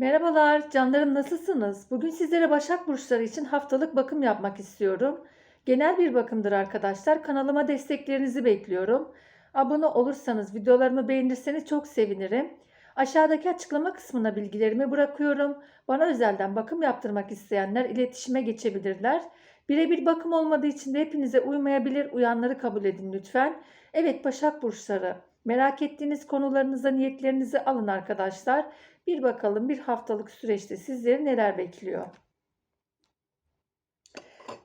Merhabalar, canlarım nasılsınız? Bugün sizlere Başak Burçları için haftalık bakım yapmak istiyorum. Genel bir bakımdır arkadaşlar. Kanalıma desteklerinizi bekliyorum. Abone olursanız, videolarımı beğenirseniz çok sevinirim. Aşağıdaki açıklama kısmına bilgilerimi bırakıyorum. Bana özelden bakım yaptırmak isteyenler iletişime geçebilirler. Birebir bakım olmadığı için de hepinize uymayabilir. Uyanları kabul edin lütfen. Evet Başak Burçları. Merak ettiğiniz konularınıza niyetlerinizi alın arkadaşlar. Bir bakalım bir haftalık süreçte sizleri neler bekliyor.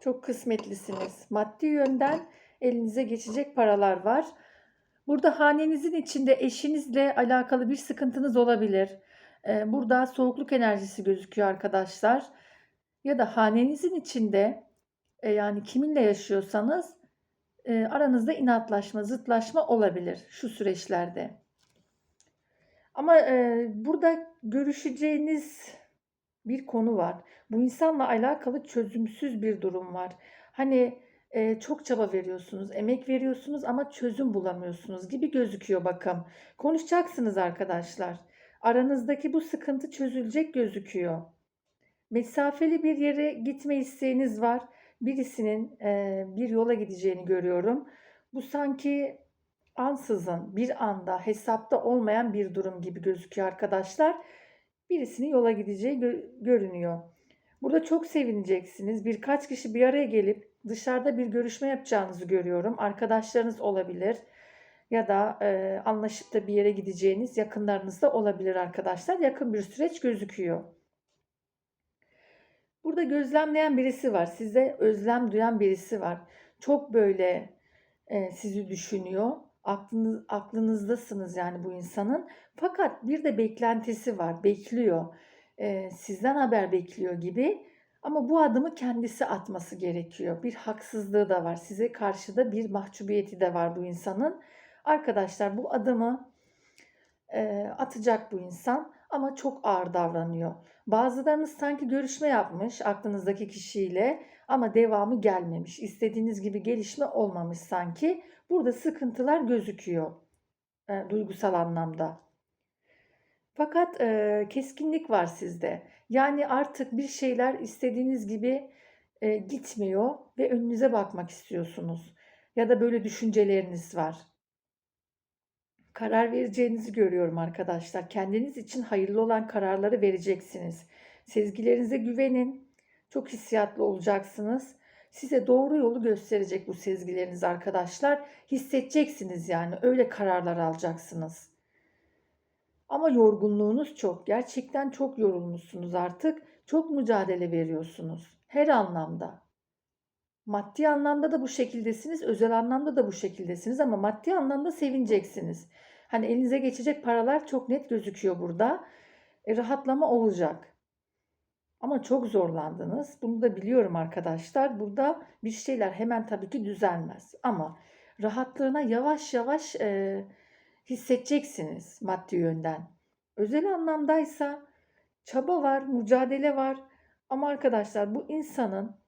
Çok kısmetlisiniz. Maddi yönden elinize geçecek paralar var. Burada hanenizin içinde eşinizle alakalı bir sıkıntınız olabilir. Ee, Burada soğukluk enerjisi gözüküyor arkadaşlar. Ya da hanenizin içinde e, yani kiminle yaşıyorsanız e, aranızda inatlaşma, zıtlaşma olabilir şu süreçlerde. Ama e, burada görüşeceğiniz bir konu var. Bu insanla alakalı çözümsüz bir durum var. Hani e, çok çaba veriyorsunuz, emek veriyorsunuz ama çözüm bulamıyorsunuz gibi gözüküyor bakın. Konuşacaksınız arkadaşlar. Aranızdaki bu sıkıntı çözülecek gözüküyor. Mesafeli bir yere gitme isteğiniz var. Birisinin e, bir yola gideceğini görüyorum. Bu sanki ansızın bir anda hesapta olmayan bir durum gibi gözüküyor arkadaşlar. Birisinin yola gideceği gö- görünüyor. Burada çok sevineceksiniz. Birkaç kişi bir araya gelip dışarıda bir görüşme yapacağınızı görüyorum. Arkadaşlarınız olabilir ya da e, anlaşıp da bir yere gideceğiniz yakınlarınız da olabilir arkadaşlar. Yakın bir süreç gözüküyor. Burada gözlemleyen birisi var. Size özlem duyan birisi var. Çok böyle e, sizi düşünüyor. Aklınız, aklınızdasınız yani bu insanın. Fakat bir de beklentisi var. Bekliyor. E, sizden haber bekliyor gibi. Ama bu adımı kendisi atması gerekiyor. Bir haksızlığı da var. Size karşı da bir mahcubiyeti de var bu insanın. Arkadaşlar bu adımı e, atacak bu insan ama çok ağır davranıyor. Bazılarınız sanki görüşme yapmış aklınızdaki kişiyle ama devamı gelmemiş. İstediğiniz gibi gelişme olmamış sanki. Burada sıkıntılar gözüküyor e, duygusal anlamda. Fakat e, keskinlik var sizde. Yani artık bir şeyler istediğiniz gibi e, gitmiyor ve önünüze bakmak istiyorsunuz. Ya da böyle düşünceleriniz var. Karar vereceğinizi görüyorum arkadaşlar. Kendiniz için hayırlı olan kararları vereceksiniz. Sezgilerinize güvenin. Çok hissiyatlı olacaksınız. Size doğru yolu gösterecek bu sezgileriniz arkadaşlar. Hissedeceksiniz yani. Öyle kararlar alacaksınız. Ama yorgunluğunuz çok. Gerçekten çok yorulmuşsunuz artık. Çok mücadele veriyorsunuz. Her anlamda. Maddi anlamda da bu şekildesiniz, özel anlamda da bu şekildesiniz ama maddi anlamda sevineceksiniz. Hani elinize geçecek paralar çok net gözüküyor burada. E, rahatlama olacak. Ama çok zorlandınız. Bunu da biliyorum arkadaşlar. Burada bir şeyler hemen tabii ki düzelmez. Ama rahatlığına yavaş yavaş e, hissedeceksiniz maddi yönden. Özel anlamdaysa çaba var, mücadele var. Ama arkadaşlar bu insanın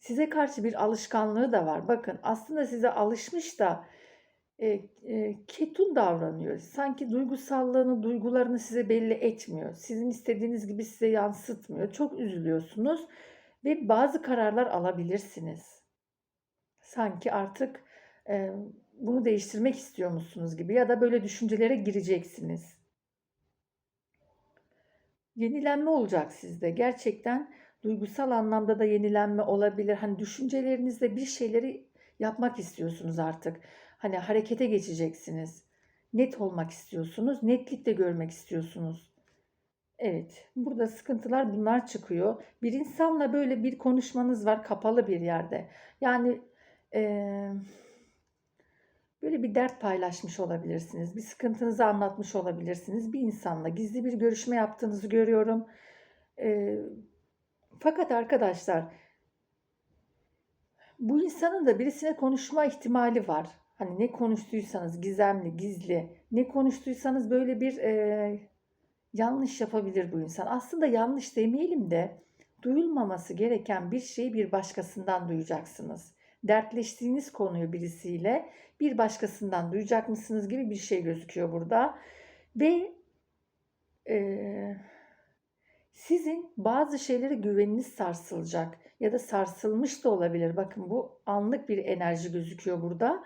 size karşı bir alışkanlığı da var. Bakın aslında size alışmış da e, e, ketum davranıyor. Sanki duygusallığını, duygularını size belli etmiyor. Sizin istediğiniz gibi size yansıtmıyor. Çok üzülüyorsunuz ve bazı kararlar alabilirsiniz. Sanki artık e, bunu değiştirmek istiyor musunuz gibi ya da böyle düşüncelere gireceksiniz. Yenilenme olacak sizde. Gerçekten duygusal anlamda da yenilenme olabilir. Hani düşüncelerinizde bir şeyleri yapmak istiyorsunuz artık. Hani harekete geçeceksiniz. Net olmak istiyorsunuz. Netlik de görmek istiyorsunuz. Evet, burada sıkıntılar bunlar çıkıyor. Bir insanla böyle bir konuşmanız var kapalı bir yerde. Yani eee, böyle bir dert paylaşmış olabilirsiniz. Bir sıkıntınızı anlatmış olabilirsiniz. Bir insanla gizli bir görüşme yaptığınızı görüyorum. Eee, fakat arkadaşlar bu insanın da birisine konuşma ihtimali var. Hani ne konuştuysanız gizemli, gizli, ne konuştuysanız böyle bir e, yanlış yapabilir bu insan. Aslında yanlış demeyelim de duyulmaması gereken bir şeyi bir başkasından duyacaksınız. Dertleştiğiniz konuyu birisiyle bir başkasından duyacak mısınız gibi bir şey gözüküyor burada. Ve e, Sizin bazı şeylere güveniniz sarsılacak ya da sarsılmış da olabilir. Bakın bu anlık bir enerji gözüküyor burada.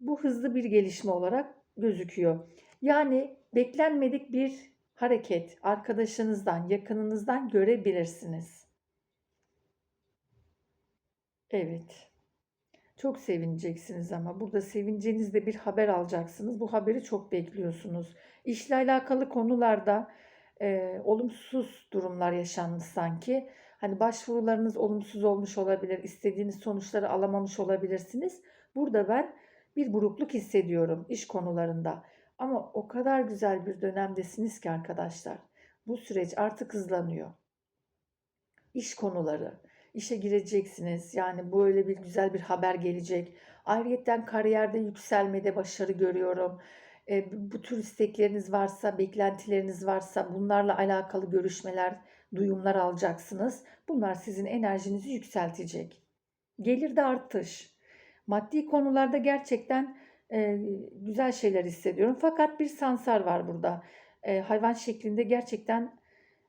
Bu hızlı bir gelişme olarak gözüküyor. Yani beklenmedik bir hareket arkadaşınızdan, yakınınızdan görebilirsiniz. Evet. Çok sevineceksiniz ama burada sevincenizde bir haber alacaksınız. Bu haberi çok bekliyorsunuz. İşle alakalı konularda e, olumsuz durumlar yaşanmış sanki. Hani başvurularınız olumsuz olmuş olabilir, istediğiniz sonuçları alamamış olabilirsiniz. Burada ben bir burukluk hissediyorum iş konularında. Ama o kadar güzel bir dönemdesiniz ki arkadaşlar. Bu süreç artık hızlanıyor. İş konuları, işe gireceksiniz. Yani böyle bir güzel bir haber gelecek. Ayrıyeten kariyerde yükselmede başarı görüyorum. Bu tür istekleriniz varsa, beklentileriniz varsa bunlarla alakalı görüşmeler, duyumlar alacaksınız. Bunlar sizin enerjinizi yükseltecek. Gelirde artış. Maddi konularda gerçekten e, güzel şeyler hissediyorum. Fakat bir sansar var burada. E, hayvan şeklinde gerçekten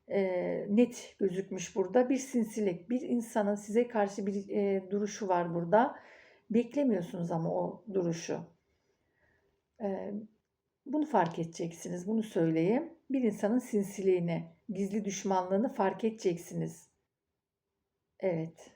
e, net gözükmüş burada. Bir sinsilik, bir insanın size karşı bir e, duruşu var burada. Beklemiyorsunuz ama o duruşu. Bunu fark edeceksiniz, bunu söyleyeyim. Bir insanın sinsiliğini, gizli düşmanlığını fark edeceksiniz. Evet.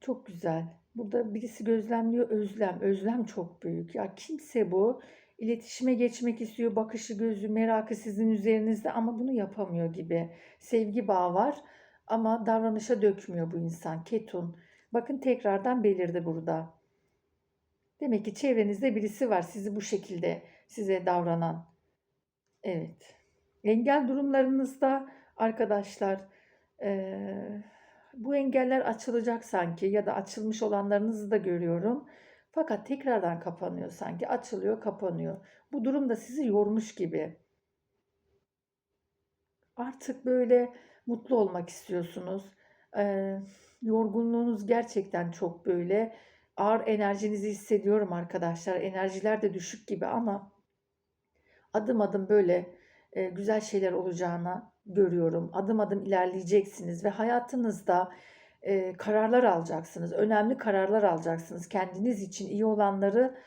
Çok güzel. Burada birisi gözlemliyor özlem. Özlem çok büyük. Ya kimse bu iletişime geçmek istiyor. Bakışı, gözü, merakı sizin üzerinizde ama bunu yapamıyor gibi. Sevgi bağı var ama davranışa dökmüyor bu insan. Ketun. Bakın tekrardan belirdi burada. Demek ki çevrenizde birisi var sizi bu şekilde size davranan. Evet. Engel durumlarınızda arkadaşlar eee bu engeller açılacak sanki ya da açılmış olanlarınızı da görüyorum. Fakat tekrardan kapanıyor sanki. Açılıyor, kapanıyor. Bu durum da sizi yormuş gibi. Artık böyle mutlu olmak istiyorsunuz. Ee, yorgunluğunuz gerçekten çok böyle ağır enerjinizi hissediyorum arkadaşlar. Enerjiler de düşük gibi ama adım adım böyle e, güzel şeyler olacağına görüyorum. Adım adım ilerleyeceksiniz ve hayatınızda e, kararlar alacaksınız. Önemli kararlar alacaksınız. Kendiniz için iyi olanları,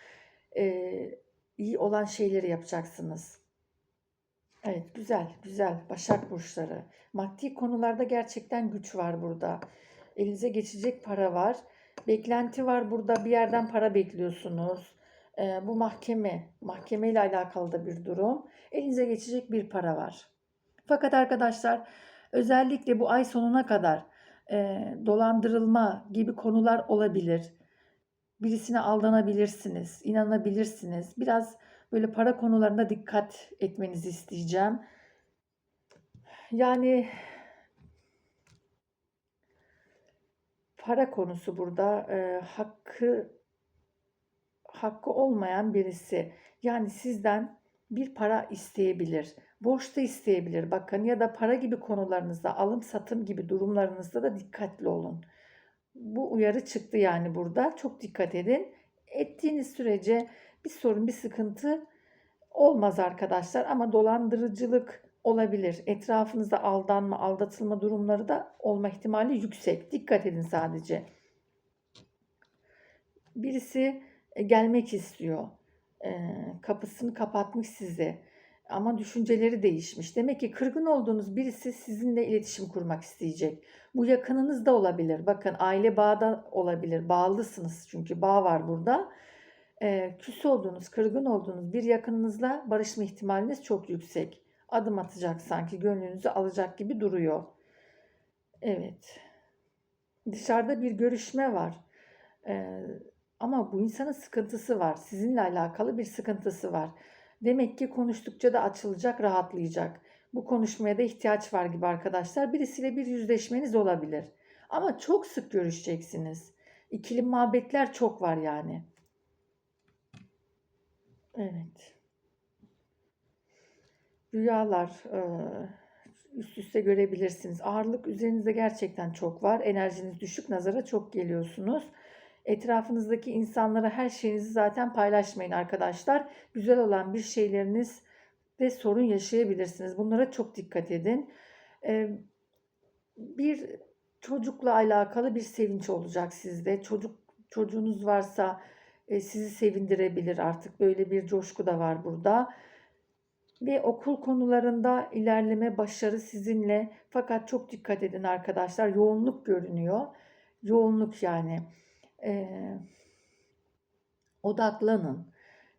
e, iyi olan şeyleri yapacaksınız. Evet, güzel, güzel. Başak burçları. Maddi konularda gerçekten güç var burada. Elinize geçecek para var. Beklenti var burada. Bir yerden para bekliyorsunuz. E, bu mahkeme, mahkeme ile alakalı da bir durum. Elinize geçecek bir para var. Fakat arkadaşlar özellikle bu ay sonuna kadar e, dolandırılma gibi konular olabilir. Birisine aldanabilirsiniz, inanabilirsiniz. Biraz böyle para konularında dikkat etmenizi isteyeceğim. Yani para konusu burada e, hakkı hakkı olmayan birisi yani sizden bir para isteyebilir. Borç da isteyebilir bakın ya da para gibi konularınızda alım satım gibi durumlarınızda da dikkatli olun. Bu uyarı çıktı yani burada. Çok dikkat edin. Ettiğiniz sürece bir sorun, bir sıkıntı olmaz arkadaşlar ama dolandırıcılık olabilir. Etrafınızda aldanma, aldatılma durumları da olma ihtimali yüksek. Dikkat edin sadece. Birisi e, gelmek istiyor. E, kapısını kapatmış size ama düşünceleri değişmiş. Demek ki kırgın olduğunuz birisi sizinle iletişim kurmak isteyecek. Bu yakınınız da olabilir. Bakın aile bağda olabilir. Bağlısınız çünkü bağ var burada. Ee, küs olduğunuz, kırgın olduğunuz bir yakınınızla barışma ihtimaliniz çok yüksek. Adım atacak sanki gönlünüzü alacak gibi duruyor. Evet. Dışarıda bir görüşme var. Ee, ama bu insanın sıkıntısı var. Sizinle alakalı bir sıkıntısı var. Demek ki konuştukça da açılacak, rahatlayacak. Bu konuşmaya da ihtiyaç var gibi arkadaşlar. Birisiyle bir yüzleşmeniz olabilir. Ama çok sık görüşeceksiniz. İkili muhabbetler çok var yani. Evet. Rüyalar üst üste görebilirsiniz. Ağırlık üzerinizde gerçekten çok var. Enerjiniz düşük, nazara çok geliyorsunuz. Etrafınızdaki insanlara her şeyinizi zaten paylaşmayın arkadaşlar. Güzel olan bir şeyleriniz de sorun yaşayabilirsiniz. Bunlara çok dikkat edin. Bir çocukla alakalı bir sevinç olacak sizde. Çocuk çocuğunuz varsa sizi sevindirebilir artık. Böyle bir coşku da var burada. Ve okul konularında ilerleme, başarı sizinle. Fakat çok dikkat edin arkadaşlar. Yoğunluk görünüyor. Yoğunluk yani. Ee, odaklanın.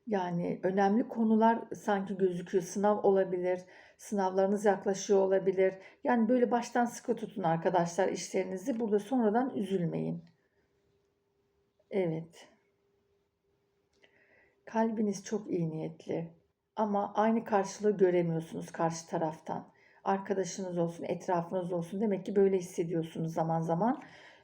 Yani önemli konular sanki gözüküyor. Sınav olabilir. Sınavlarınız yaklaşıyor olabilir. Yani böyle baştan sıkı tutun arkadaşlar işlerinizi. Burada sonradan üzülmeyin. Evet. Kalbiniz çok iyi niyetli. Ama aynı karşılığı göremiyorsunuz karşı taraftan. Arkadaşınız olsun, etrafınız olsun. Demek ki böyle hissediyorsunuz zaman zaman.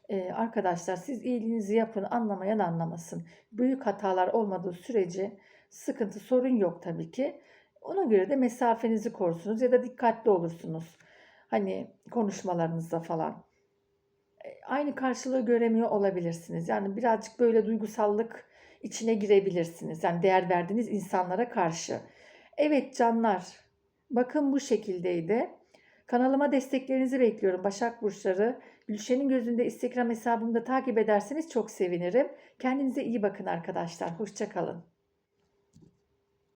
Ee, arkadaşlar siz iyiliğinizi yapın, anlamayan anlamasın. Büyük hatalar olmadığı sürece sıkıntı, sorun yok tabii ki. Ona göre de mesafenizi korursunuz ya da dikkatli olursunuz. Hani konuşmalarınızda falan. E, Aynı karşılığı göremiyor olabilirsiniz. Yani birazcık böyle duygusallık içine girebilirsiniz. Yani değer verdiğiniz insanlara karşı. Evet canlar, bakın bu şekildeydi. Kanalıma desteklerinizi bekliyorum Başak Burçları. Gülşen'in gözünde Instagram hesabımda takip ederseniz çok sevinirim. Kendinize iyi bakın arkadaşlar. Hoşçakalın.